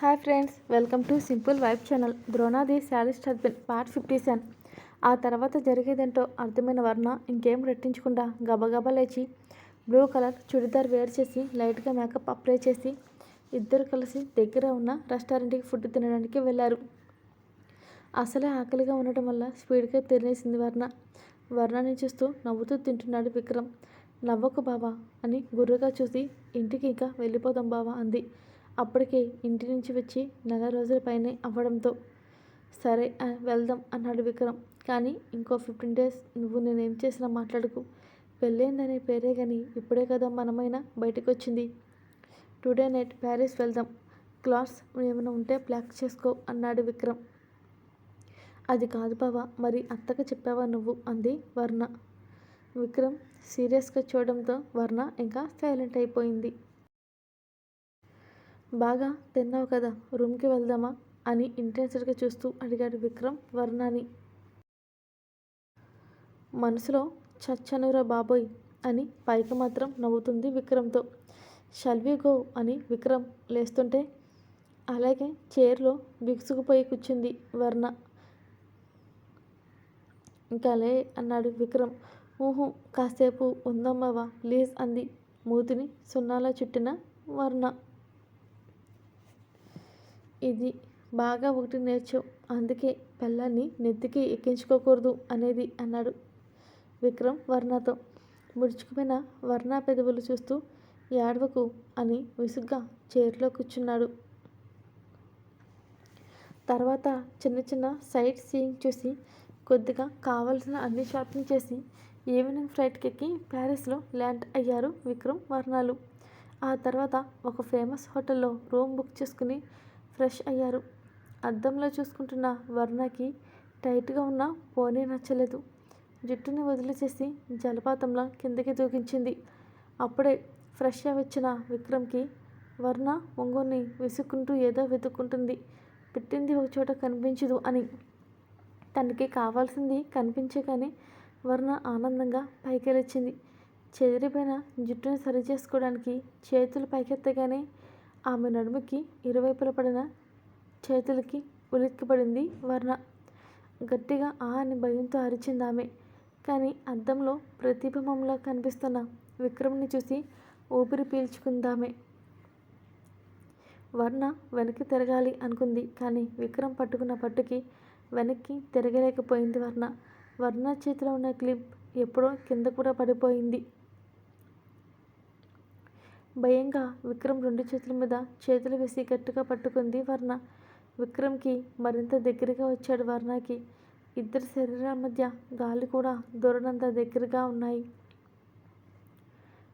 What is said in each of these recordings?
Hi friends welcome to simple vibe channel. ద్రోణాది శాలిస్ట్ husband part fifty seven. ఆ తర్వాత జరిగేదేంటో అర్థమైన వర్ణ ఇంకేం రెట్టించకుండా గబగబా లేచి బ్లూ కలర్ చుడిదార్ వేర్ చేసి లైట్గా మేకప్ అప్లై చేసి ఇద్దరు కలిసి దగ్గర ఉన్న రెస్టారెంట్కి ఫుడ్ తినడానికి వెళ్ళారు. అసలే ఆకలిగా ఉండటం వల్ల స్పీడ్గా తినేసింది వర్ణ. వర్ణని చూస్తూ నవ్వుతూ తింటున్నాడు విక్రమ్. నవ్వకు బావా అని గుర్రుగా చూసి ఇంటికి ఇంకా వెళ్ళిపోదాం బావా అంది. అప్పటికే ఇంటి నుంచి వచ్చి నెల రోజుల పైనే అవ్వడంతో సరే వెళ్దాం అన్నాడు విక్రమ్. కానీ ఇంకో ఫిఫ్టీన్ డేస్ నువ్వు నేనేం చేసినా మాట్లాడుకు. పెళ్ళైందనే పేరే కానీ ఇప్పుడే కదా మనమైనా బయటకు వచ్చింది టుడే నైట్ ప్యారిస్ వెళ్దాం. క్లాత్స్ ఏమైనా ఉంటే ప్లాక్ చేసుకో అన్నాడు విక్రమ్. అది కాదు బావా మరి అత్తకు చెప్పావా నువ్వు? అంది వర్ణ. విక్రమ్ సీరియస్గా చూడడంతో వర్ణ ఇంకా సైలెంట్ అయిపోయింది. బాగా తిన్నావు కదా రూమ్కి వెళ్దామా? అని ఇంటెన్స్డ్గా చూస్తూ అడిగాడు విక్రమ్ వర్ణని. మనసులో చచ్చనురా బాబోయ్ అని పైకి మాత్రం నవ్వుతుంది విక్రమ్తో. షల్వి గో అని విక్రమ్ లేస్తుంటే అలాగే చైర్లో బిగుసుకుపోయి కూర్చుంది వర్ణ. ఇంకా లే అన్నాడు విక్రమ్. ఊహు కాసేపు ఉందమ్మవా ప్లీజ్ అంది మూతిని సున్నాలో చుట్టిన వర్ణ. ఇది బాగా ఒకటి నేర్చావు అందుకే పిల్లల్ని నెత్తికి ఎక్కించుకోకూడదు అనేది అన్నాడు విక్రమ్ వర్ణతో. ముడుచుకుపోయిన వర్ణ పెదవులు చూస్తూ ఏడవకు అని విసుగ్గా చైర్లో కూర్చున్నాడు. తర్వాత చిన్న చిన్న సైట్ సీయింగ్ చూసి కొద్దిగా కావలసిన అన్ని షాపింగ్ చేసి ఈవినింగ్ ఫ్లైట్కి ఎక్కి ప్యారిస్లో ల్యాండ్ అయ్యారు విక్రమ్ వర్ణాలు. ఆ తర్వాత ఒక ఫేమస్ హోటల్లో రూమ్ బుక్ చేసుకుని ఫ్రెష్ అయ్యారు. అద్దంలో చూసుకుంటున్న వర్ణకి టైట్గా ఉన్న పోనీ నచ్చలేదు. జుట్టుని వదిలిచేసి జలపాతంలా కిందకి దూకించింది. అప్పుడే ఫ్రెష్ వచ్చిన విక్రమ్కి వర్ణ ఒంగోని విసుక్కుంటూ ఏదో వెతుక్కుంటుంది. పెట్టింది ఒక చోట కనిపించదు అని. తనకి కావాల్సింది కనిపించే కానీ వర్ణ ఆనందంగా పైకి చెదిరిపోయిన జుట్టుని సరి చేసుకోవడానికి చేతులు పైకెత్తగానే ఆమె నడుముకి ఇరువైపుల పడిన చేతులకి ఉలిక్కిపడింది వర్ణ. గట్టిగా ఆ అని భయంతో అరిచింది ఆమె కానీ అద్దంలో ప్రతిబింబంలో కనిపిస్తున్న విక్రమ్ని చూసి ఊపిరి పీల్చుకుందామె. వర్ణ వెనక్కి తిరగాలి అనుకుంది కానీ విక్రమ్ పట్టుకున్న పట్టుకి వెనక్కి తిరగలేకపోయింది వర్ణ. వర్ణ చేతిలో ఉన్న క్లిప్ ఎప్పుడో కింద కూడా పడిపోయింది. భయంగా విక్రమ్ రెండు చేతుల మీద చేతులు వేసి గట్టిగా పట్టుకుంది వర్ణ. విక్రమ్కి మరింత దగ్గరగా వచ్చాడు వర్ణకి. ఇద్దరి శరీరాల మధ్య గాలి కూడా దూరనంత దగ్గరగా ఉన్నాయి.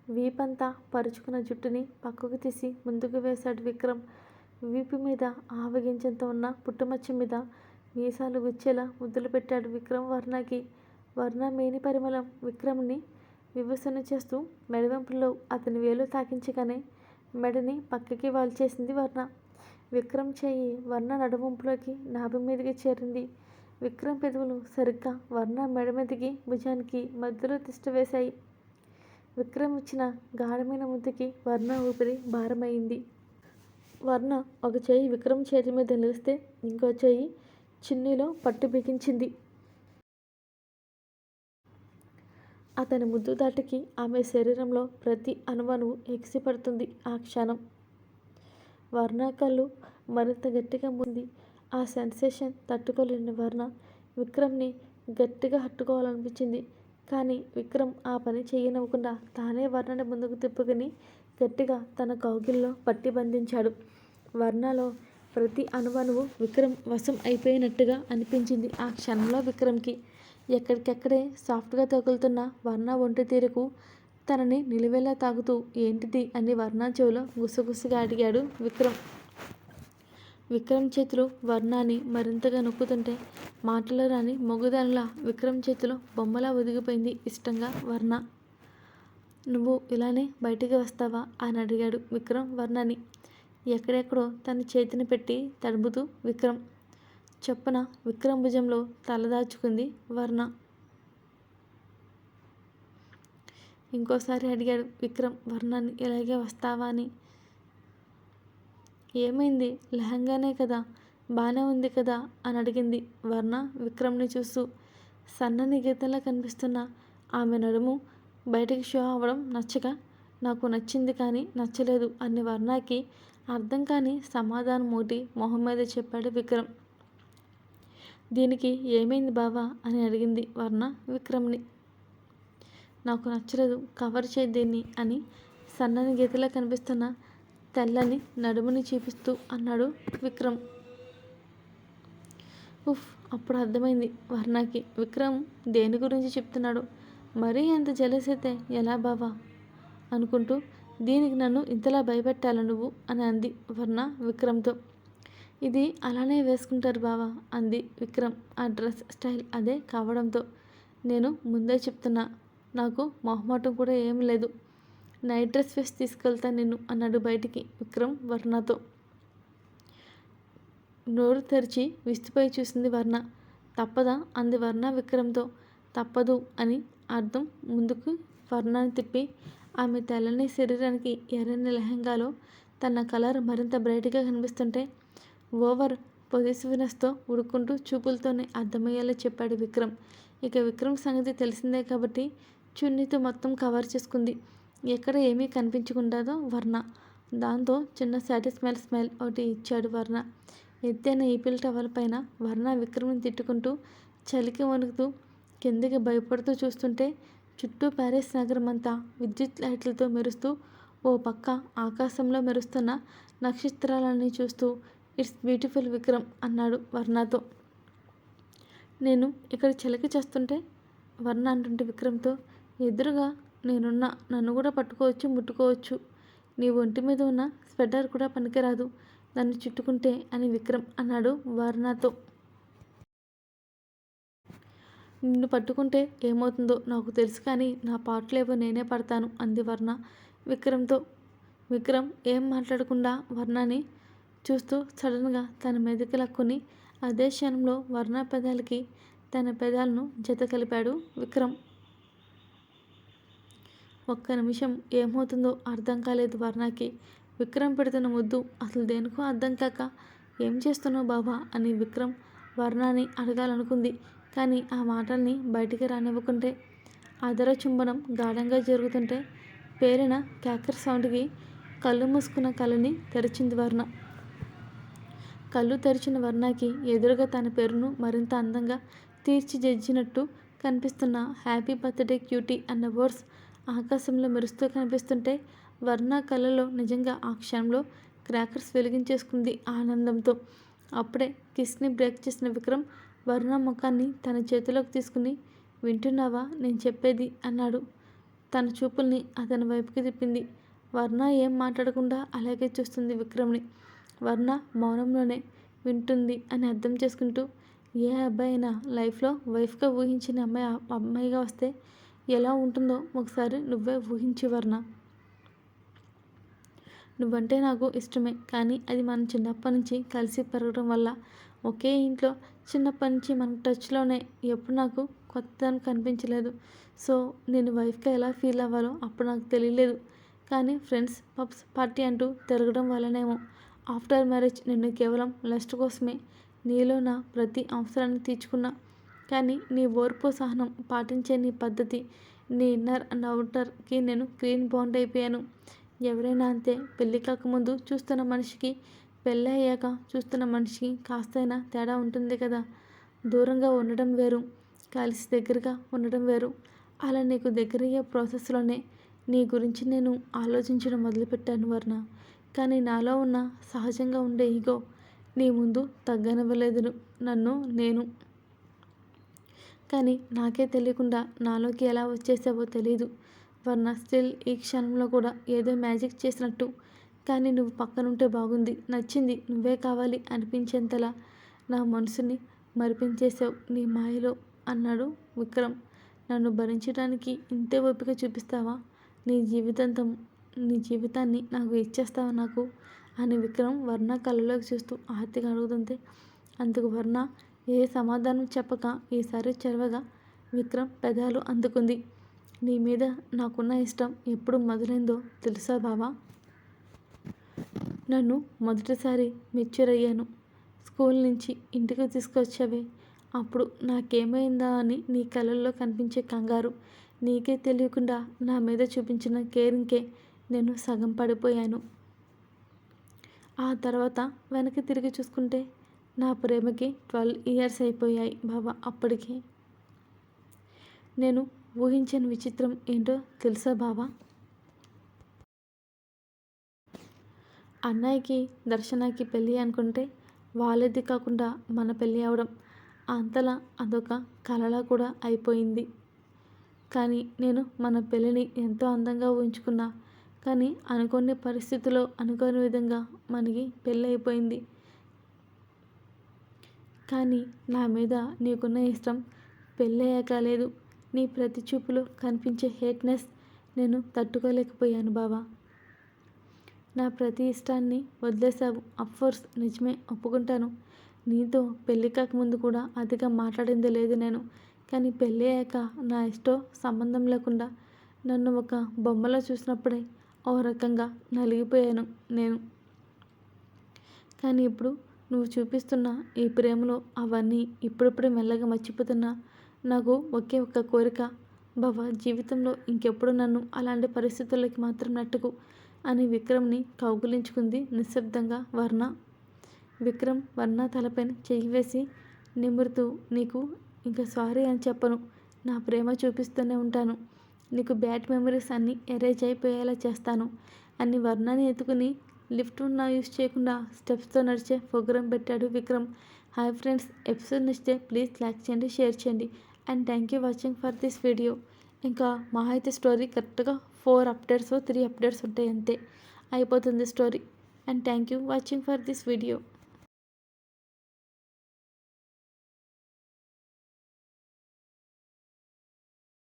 వీపంతా పరుచుకున్న జుట్టుని పక్కకు తీసి ముందుకు వేశాడు విక్రమ్. వీపు మీద ఆవగించేంత ఉన్న పుట్టుమచ్చ మీద మీసాలు గుచ్చేలా ముద్దులు పెట్టాడు విక్రమ్ వర్ణకి. వర్ణ మేని పరిమళం విక్రమ్ని వివసన చేస్తూ మెడవెంపులో అతని వేలు తాకించగానే మెడని పక్కకి వాల్చేసింది వర్ణ. విక్రమ్ చేయి వర్ణ నడువంపులోకి నాభి మీదకి చేరింది. విక్రమ్ పెదవులు సరిగ్గా వర్ణ మెడ మీదకి భుజానికి మధ్యలో తిష్ట వేశాయి. విక్రమ్ ఇచ్చిన గాఢమైన ముద్దుకి వర్ణ ఊపిరి భారమైంది వర్ణ ఒక చేయి విక్రమ్ చేతి మీద నిలిస్తే ఇంకో చేయి చిన్నీలో పట్టు బిగించింది. అతని ముద్దు దాటికి ఆమె శరీరంలో ప్రతి అణువణువు ఎగిసిపడుతుంది ఆ క్షణం. వర్ణ కళ్ళు మరింత గట్టిగా ముంది. ఆ సెన్సేషన్ తట్టుకోలేని వర్ణ విక్రమ్ని గట్టిగా హట్టుకోవాలనిపించింది. కానీ విక్రమ్ ఆ పని చేయనివ్వకుండా తానే వర్ణని ముందుకు తిప్పుకుని గట్టిగా తన కౌగిల్లో పట్టి బంధించాడు. వర్ణలో ప్రతి అణువణువు విక్రమ్ వశం అయిపోయినట్టుగా అనిపించింది ఆ క్షణంలో విక్రమ్కి. ఎక్కడికెక్కడే సాఫ్ట్గా తగులుతున్న వర్ణ ఒంటి తీరుకు తనని నిలువెల్లా తాగుతూ ఏంటిది? అని వర్ణ చెవిలో గుసగుసగా అడిగాడు విక్రమ్. విక్రమ్ చేతులు వర్ణాన్ని మరింతగా నొక్కుతుంటే మాటలు రాని మొగుదానిలా విక్రమ్ చేతిలో బొమ్మలా ఒదిగిపోయింది ఇష్టంగా వర్ణ. నువ్వు ఇలానే బయటికి వస్తావా? అని అడిగాడు విక్రమ్ వర్ణని ఎక్కడెక్కడో తన చేతిని పెట్టి తడుపుతూ విక్రమ్ చెప్పన విక్రమ్ భుజంలో తలదాచుకుంది వర్ణ. ఇంకోసారి అడిగాడు విక్రమ్ వర్ణాన్ని ఇలాగే వస్తావా అని. ఏమైంది? లెహంగానే కదా బాగానే ఉంది కదా అని అడిగింది వర్ణ విక్రమ్ని చూస్తూ. సన్నని గీతలా కనిపిస్తున్న ఆమె నడుము బయటికి షో అవ్వడం నచ్చక నాకు నచ్చింది కానీ నచ్చలేదు అని వర్ణకి అర్థం కాని సమాధానం ఒకటి మొహం మీద చెప్పాడు విక్రమ్. దీనికి ఏమైంది బావా అని అడిగింది వర్ణ విక్రమ్ని. నాకు నచ్చలేదు కవర్ చేయి దీన్ని అని సన్నని గీతలా కనిపిస్తున్న తెల్లని నడుముని చూపిస్తూ అన్నాడు విక్రమ్. ఉఫ్ అప్పుడు అర్థమైంది వర్ణకి. విక్రమ్ దేని గురించి చెప్తున్నాడు? మరీ ఎంత జలసైతే ఎలా బావా? అనుకుంటూ దీనికి నన్ను ఇంతలా భయపెట్టాల నువ్వు? అని అంది వర్ణ విక్రమ్తో. ఇది అలానే వేసుకుంటారు బావా అంది విక్రమ్. ఆ డ్రెస్ స్టైల్ అదే కావడంతో. నేను ముందే చెప్తున్నా నాకు మొహమాటం కూడా ఏం లేదు. నైట్ డ్రెస్ వేసి తీసుకెళ్తా నిన్ను అన్నాడు బయటికి విక్రమ్ వర్ణతో. నోరు తెరిచి విస్తుపై చూసింది వర్ణ. తప్పదా? అంది వర్ణ విక్రమ్తో. తప్పదు అని అర్థం ముందుకు వర్ణాన్ని తిప్పి ఆమె తెల్లని శరీరానికి ఎర్రని లెహంగాలో తన కలర్ మరింత బ్రైట్గా కనిపిస్తుంటే ఓవర్ పొజిసివ్నెస్తో ఉడుకుంటూ చూపులతోనే అర్థమయ్యేలా చెప్పాడు విక్రమ్. ఇక విక్రమ్ సంగతి తెలిసిందే కాబట్టి చున్నీతో మొత్తం కవర్ చేసుకుంది. ఎక్కడ ఏమీ కనిపించకుండాదో వర్ణ. దాంతో చిన్న సాటిస్ఫైల్ స్మైల్ ఒకటి ఇచ్చాడు వర్ణ. ఎత్తైన ఈపిల్ టవర్ పైన వర్ణ విక్రమ్ని తిట్టుకుంటూ చలికి వణుకుతూ కిందికి భయపడుతూ చూస్తుంటే చుట్టూ ప్యారిస్ నగరం అంతా విద్యుత్ లైట్లతో మెరుస్తూ ఓ పక్క ఆకాశంలో మెరుస్తున్న నక్షత్రాలన్నీ చూస్తూ ఇట్స్ బ్యూటిఫుల్ విక్రమ్ అన్నాడు వర్ణతో. నేను ఇక్కడ చెలకి చేస్తుంటే వర్ణ అంటుంటే విక్రమ్తో ఎదురుగా నేనున్నా నన్ను కూడా పట్టుకోవచ్చు ముట్టుకోవచ్చు. నీ ఒంటి మీద ఉన్న స్వెటర్ కూడా పనికిరాదు దాన్ని చుట్టుకుంటే అని విక్రమ్ అన్నాడు వర్ణతో. నిన్ను పట్టుకుంటే ఏమవుతుందో నాకు తెలుసు కానీ నా పాటలేవో నేనే పడతాను అంది వర్ణ విక్రమ్తో. విక్రమ్ ఏం మాట్లాడకుండా వర్ణని చూస్తూ సడన్గా తన మీదకి లక్కుని అదే క్షణంలో వర్ణ పెదాలకి తన పెదాలను జత కలిపాడు విక్రమ్. ఒక్క నిమిషం ఏమవుతుందో అర్థం కాలేదు వర్ణకి. విక్రమ్ పెడుతున్న ముద్దు అసలు దేనికో అర్థం కాక ఏం చేస్తున్నావు బాబా అని విక్రమ్ వర్ణాన్ని అడగాలనుకుంది. కానీ ఆ మాటల్ని బయటికి రానివ్వకుంటే అదర చుంబనం గాఢంగా జరుగుతుంటే పేరిన క్యాకర్ సౌండ్కి కళ్ళు మూసుకున్న కళ్ళని తెరిచింది వర్ణ. కళ్ళు తెరిచిన వర్ణకి ఎదురుగా తన పేరును మరింత అందంగా తీర్చిదిద్దినట్టు కనిపిస్తున్న హ్యాపీ బర్త్డే క్యూటీ అన్న వర్డ్స్ ఆకాశంలో మెరుస్తూ కనిపిస్తుంటే వర్ణ కళ్ళలో నిజంగా ఆ క్షణంలో క్రాకర్స్ వెలిగించేసుకుంది ఆనందంతో. అప్పుడే కిస్ని బ్రేక్ చేసిన విక్రమ్ వర్ణ ముఖాన్ని తన చేతిలోకి తీసుకుని వింటున్నావా? నేను చెప్పేది అన్నాడు. తన చూపుల్ని అతని వైపుకి తిప్పింది. వర్ణ ఏం మాట్లాడకుండా అలాగే చూస్తుంది విక్రమ్ని. వర్ణ మౌనంలోనే వింటుంది అని అర్థం చేసుకుంటూ ఏ అబ్బాయి అయినా లైఫ్లో వైఫ్గా ఊహించిన అమ్మాయి అమ్మాయిగా వస్తే ఎలా ఉంటుందో ఒకసారి నువ్వే ఊహించి వర్ణ. నువ్వంటే నాకు ఇష్టమే కానీ అది మనం చిన్నప్పటి నుంచి కలిసి పెరగడం వల్ల ఒకే ఇంట్లో చిన్నప్పటి నుంచి మన టచ్లోనే ఎప్పుడు నాకు కొత్త కనిపించలేదు. సో నేను వైఫ్గా ఎలా ఫీల్ అవ్వాలో అప్పుడు నాకు తెలియలేదు. కానీ ఫ్రెండ్స్ పబ్స్ పార్టీ అంటూ తిరగడం వల్లనేమో ఆఫ్టర్ మ్యారేజ్ నిన్ను కేవలం లస్ట్ కోసమే. నీలో నా ప్రతి అవసరాన్ని తీర్చుకున్నా. కానీ నీ ఓర్పు సహనం పాటించే నీ పద్ధతి నీ ఇన్నర్ అండ్ అవుటర్కి నేను క్లీన్ బాండ్ అయిపోయాను. ఎవరైనా అంతే పెళ్ళి కాకముందు చూస్తున్న మనిషికి పెళ్ళి అయ్యాక చూస్తున్న మనిషికి కాస్తైనా తేడా ఉంటుంది కదా. దూరంగా ఉండడం వేరు కలిసి దగ్గరగా ఉండడం వేరు. అలా నీకు దగ్గరయ్యే ప్రాసెస్లోనే నీ గురించి నేను ఆలోచించడం మొదలుపెట్టాను వర్ణ. కానీ నాలో ఉన్న సహజంగా ఉండే ఈగో నీ ముందు తగ్గనివ్వలేదు నన్ను నేను. కానీ నాకే తెలియకుండా నాలోకి ఎలా వచ్చేసావో తెలీదు. వర్ణ స్టిల్ ఈ క్షణంలో కూడా ఏదో మ్యాజిక్ చేసినట్టు. కానీ నువ్వు పక్కనుంటే బాగుంది. నచ్చింది. నువ్వే కావాలి అనిపించేంతలా నా మనసుని మరిపించేసావు నీ మాయలో అన్నాడు విక్రమ్. నన్ను భరించడానికి ఇంతే ఓపిక చూపిస్తావా? నీ జీవితాంతం నీ జీవితాన్ని నాకు ఇచ్చేస్తావా నాకు? అని విక్రమ్ వర్ణ కళ్ళలోకి చూస్తూ ఆర్తిగా అడుగుతుంది అందుకు వర్ణ ఏ సమాధానం చెప్పక ఈసారి చెరవగా విక్రమ్ పెదాలు అందుకుంది. నీ మీద నాకున్న ఇష్టం ఎప్పుడు మొదలైందో తెలుసా బావా? నన్ను మొదటిసారి మెచ్యూర్ అయ్యాను స్కూల్ నుంచి ఇంటికి తీసుకొచ్చావే. అప్పుడు నాకేమైందా అని నీ కళ్ళల్లో కనిపించే కంగారు. నీకే తెలియకుండా నా మీద చూపించిన కేరింకే నేను సగం పడిపోయాను. ఆ తర్వాత వెనక్కి తిరిగి చూసుకుంటే నా ప్రేమకి ట్వెల్వ్ ఇయర్స్ అయిపోయాయి బాబా అప్పటికి. నేను ఊహించని విచిత్రం ఏంటో తెలుసా బావా? అన్నయ్యకి దర్శనకి పెళ్ళి అనుకుంటే వాళ్ళది కాకుండా మన పెళ్ళి అవడం అంతలా అదొక కలలా కూడా అయిపోయింది. కానీ నేను మన పెళ్ళిని ఎంతో అందంగా ఊహించుకున్నా కానీ అనుకోని పరిస్థితుల్లో అనుకోని విధంగా మనకి పెళ్ళి అయిపోయింది కానీ నా మీద నీకున్న ఇష్టం పెళ్ళయ్యాక లేదు. నీ ప్రతి చూపులో కనిపించే హేట్నెస్ నేను తట్టుకోలేకపోయాను బావా. నా ప్రతి ఇష్టాన్ని వదిలేసావు అఫ్కోర్స్ నిజమే ఒప్పుకుంటాను. నీతో పెళ్ళి కాకముందు కూడా అతిగా మాట్లాడింది లేదు నేను. కానీ పెళ్ళి అయ్యాక నా ఇష్టం సంబంధం లేకుండా నన్ను ఒక బొమ్మలో చూసినప్పుడే ఓ రకంగా నలిగిపోయాను నేను. కానీ ఇప్పుడు నువ్వు చూపిస్తున్న ఈ ప్రేమలో అవన్నీ ఇప్పుడిప్పుడే మెల్లగా మర్చిపోతున్నా. నాకు ఒకే ఒక్క కోరిక. బావ జీవితంలో ఇంకెప్పుడు నన్ను అలాంటి పరిస్థితుల్లోకి మాత్రం నెట్టుకు అని విక్రమ్ని కౌగులించుకుంది నిశ్శబ్దంగా వర్ణ. విక్రమ్ వర్ణ తలపైన చెయ్యి వేసి నిమురుతూ నీకు ఇంకా సారీ అని చెప్పను. నా ప్రేమ చూపిస్తూనే ఉంటాను. నీకు బ్యాడ్ మెమరీస్ అన్నీ ఎరేజ్ అయిపోయేలా చేస్తాను. అని వర్ణని ఎత్తుకుని లిఫ్ట్ ఉన్నా యూస్ చేయకుండా స్టెప్స్తో నడిచే ప్రోగ్రామ్ పెట్టాడు విక్రమ్. హాయ్ ఫ్రెండ్స్ ఎపిసోడ్ నచ్చితే ప్లీజ్ లైక్ చేయండి షేర్ చేయండి and thank you watching for this video. ఇంకా మా అయితే స్టోరీ కరెక్ట్గా ఫోర్ అప్డేట్స్ త్రీ అప్డేట్స్ ఉంటాయి అంతే. అయిపోతుంది story and thank you watching for this video.